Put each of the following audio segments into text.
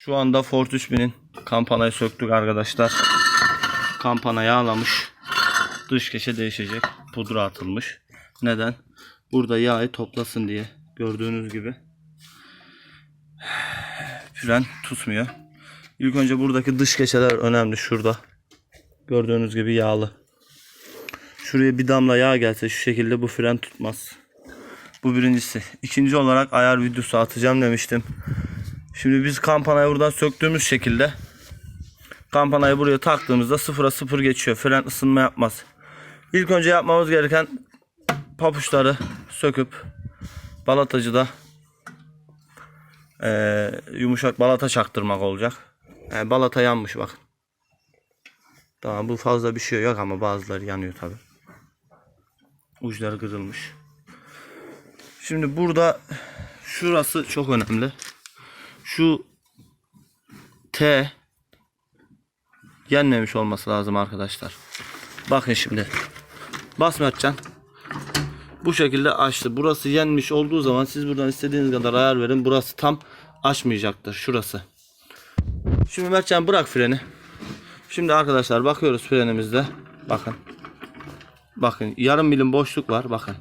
Şu anda Ford 3000'in kampanayı söktük arkadaşlar. Kampana yağlamış. Dış keşe değişecek. Pudra atılmış. Neden? Burada yağı toplasın diye. Gördüğünüz gibi. Fren tutmuyor. İlk önce buradaki dış keşeler önemli. Şurada. Gördüğünüz gibi yağlı. Şuraya bir damla yağ gelse şu şekilde bu fren tutmaz. Bu birincisi. İkinci olarak ayar videosu atacağım demiştim. Şimdi biz kampanayı buradan söktüğümüz şekilde kampanayı buraya taktığımızda sıfıra sıfır geçiyor. Fren ısınma yapmaz. İlk önce yapmamız gereken papuçları söküp balatacıda eee, yumuşak balata çaktırmak olacak. Yani balata yanmış bakın. Tamam bu fazla bir şey yok ama bazıları yanıyor tabi. Uçları kırılmış. Şimdi burada şurası çok önemli. Şu T yenmemiş olması lazım arkadaşlar. Bakın şimdi. Bas. Bu şekilde açtı. Burası yenmiş olduğu zaman siz buradan istediğiniz kadar ayar verin. Burası tam açmayacaktır. Şurası. Şimdi Mertcan bırak freni. Şimdi arkadaşlar bakıyoruz frenimizde. Bakın. Bakın yarım milim boşluk var. Bakın.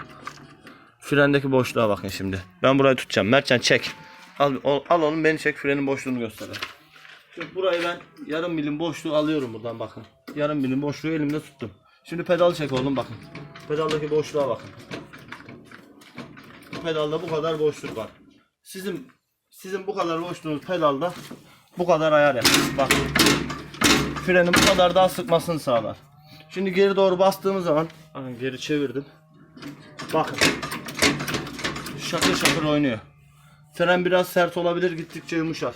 Frendeki boşluğa bakın şimdi. Ben burayı tutacağım. Mertcan çek. Al, al, al onu beni çek frenin boşluğunu göster. Şimdi burayı ben yarım milim boşluğu alıyorum buradan bakın. Yarım milim boşluğu elimde tuttum. Şimdi pedalı çek oğlum bakın. Pedaldaki boşluğa bakın. Pedalda bu kadar boşluk var. Sizin sizin bu kadar boşluğunuz pedalda bu kadar ayar yapar. Bak. Freni bu kadar daha sıkmasını sağlar. Şimdi geri doğru bastığımız zaman geri çevirdim. Bakın. Şakır şakır oynuyor. Fren biraz sert olabilir gittikçe yumuşar.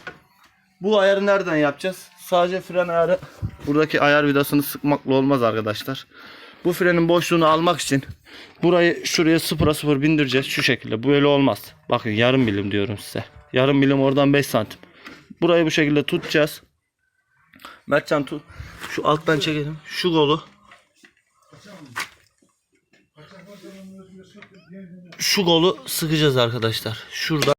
Bu ayarı nereden yapacağız? Sadece fren ayarı buradaki ayar vidasını sıkmakla olmaz arkadaşlar. Bu frenin boşluğunu almak için burayı şuraya sıfıra sıfır bindireceğiz şu şekilde. Bu öyle olmaz. Bakın yarım milim diyorum size. Yarım milim oradan 5 santim. Burayı bu şekilde tutacağız. Mertcan tut. Şu alttan çekelim. Şu kolu. Şu kolu sıkacağız arkadaşlar. Şurada